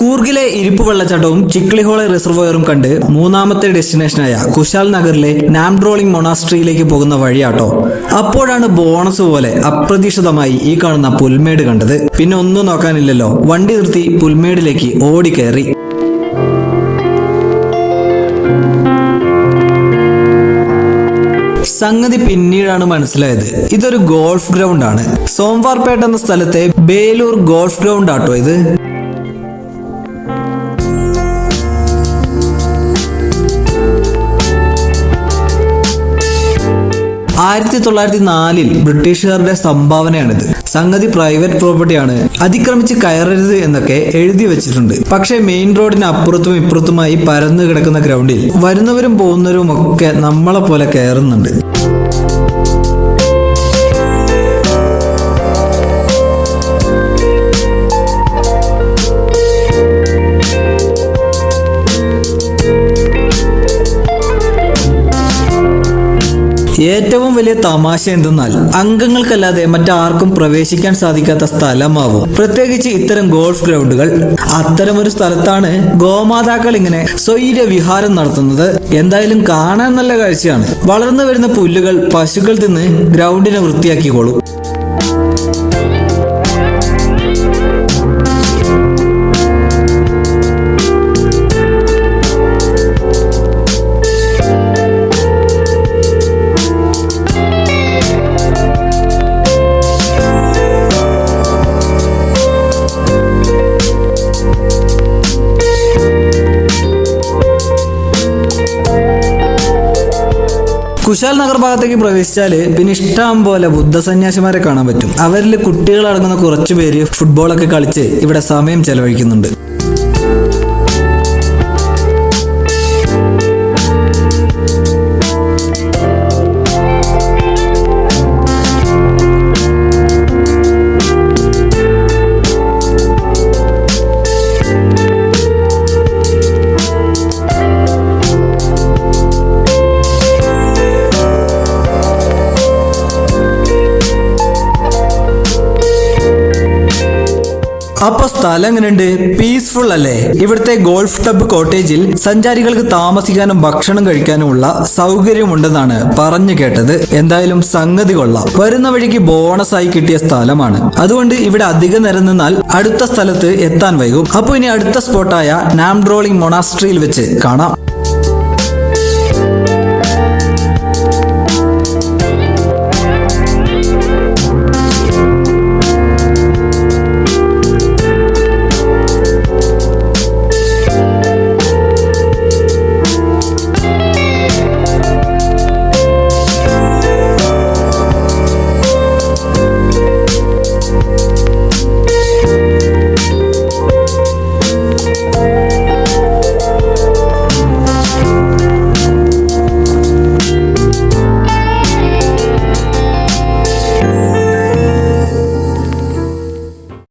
കൂർഗിലെ ഇരിപ്പ് വെള്ളച്ചാട്ടവും ചിക്ലിഹോളെ റിസർവോയറും കണ്ട് മൂന്നാമത്തെ ഡെസ്റ്റിനേഷനായ കുശാൽ നഗറിലെ നാംഡ്രോളിംഗ് മൊണാസ്ട്രിയിലേക്ക് പോകുന്ന വഴിയാട്ടോ. അപ്പോഴാണ് ബോണസ് പോലെ അപ്രതീക്ഷിതമായി ഈ കാണുന്ന പുൽമേട് കണ്ടത്. പിന്നെ ഒന്നും നോക്കാനില്ലല്ലോ. വണ്ടി നിർത്തി പുൽമേടിലേക്ക് ഓടിക്കയറി. സംഗതി പിന്നീടാണ് മനസ്സിലായത്. ഇതൊരു ഗോൾഫ് ഗ്രൗണ്ട് ആണ് സോംവാർപേട്ട എന്ന സ്ഥലത്തെ ബേലൂർ ഗോൾഫ് ഗ്രൗണ്ട് ആട്ടോ ഇത്. ആയിരത്തി തൊള്ളായിരത്തി നാലിൽ ബ്രിട്ടീഷുകാരുടെ സംഭാവനയാണിത്. സംഗതി പ്രൈവറ്റ് പ്രോപ്പർട്ടിയാണ്. അതിക്രമിച്ച് കയറരുത് എന്നൊക്കെ എഴുതി വെച്ചിട്ടുണ്ട്. പക്ഷേ മെയിൻ റോഡിന് അപ്പുറത്തും ഇപ്പുറത്തുമായി പരന്നു കിടക്കുന്ന ഗ്രൗണ്ടിൽ വരുന്നവരും പോകുന്നവരും ഒക്കെ നമ്മളെ പോലെ കയറുന്നുണ്ട്. ഏറ്റവും വലിയ തമാശ എന്തെന്നാൽ അംഗങ്ങൾക്കല്ലാതെ മറ്റാർക്കും പ്രവേശിക്കാൻ സാധിക്കാത്ത സ്ഥലമാവും. പ്രത്യേകിച്ച് ഇത്തരം ഗോൾഫ് ഗ്രൗണ്ടുകൾ. അത്തരമൊരു സ്ഥലത്താണ് ഗോമാതാക്കൾ ഇങ്ങനെ സ്വൈര്യ വിഹാരം നടത്തുന്നത്. എന്തായാലും കാണാൻ നല്ല കാഴ്ചയാണ്. വളർന്നു വരുന്ന പുല്ലുകൾ പശുക്കൾ തിന്ന് ഗ്രൗണ്ടിനെ വൃത്തിയാക്കിക്കോളും. കുശാൽ നഗർ ഭാഗത്തേക്ക് പ്രവേശിച്ചാൽ പിന്നെ ഇഷ്ടം പോലെ ബുദ്ധസന്യാസിമാരെ കാണാൻ പറ്റും. അവരിൽ കുട്ടികളടങ്ങുന്ന കുറച്ചു പേര് ഫുട്ബോളൊക്കെ കളിച്ച് ഇവിടെ സമയം ചെലവഴിക്കുന്നുണ്ട്. അപ്പൊ സ്ഥലം എങ്ങനെയുണ്ട് പീസ്ഫുൾ അല്ലേ? ഇവിടുത്തെ ഗോൾഫ് ടബ് കോട്ടേജിൽ സഞ്ചാരികൾക്ക് താമസിക്കാനും ഭക്ഷണം കഴിക്കാനുമുള്ള സൗകര്യമുണ്ടെന്നാണ് പറഞ്ഞു കേട്ടത്. എന്തായാലും സംഗതി കൊള്ളാം. വരുന്ന വഴിക്ക് ബോണസായി കിട്ടിയ സ്ഥലമാണ്. അതുകൊണ്ട് ഇവിടെ അധികം നേരം നിന്നാൽ അടുത്ത സ്ഥലത്ത് എത്താൻ വൈകും. അപ്പോൾ ഇനി അടുത്ത സ്പോട്ടായ നാംഡ്രോളിംഗ് മൊണാസ്ട്രിയിൽ വെച്ച് കാണാം.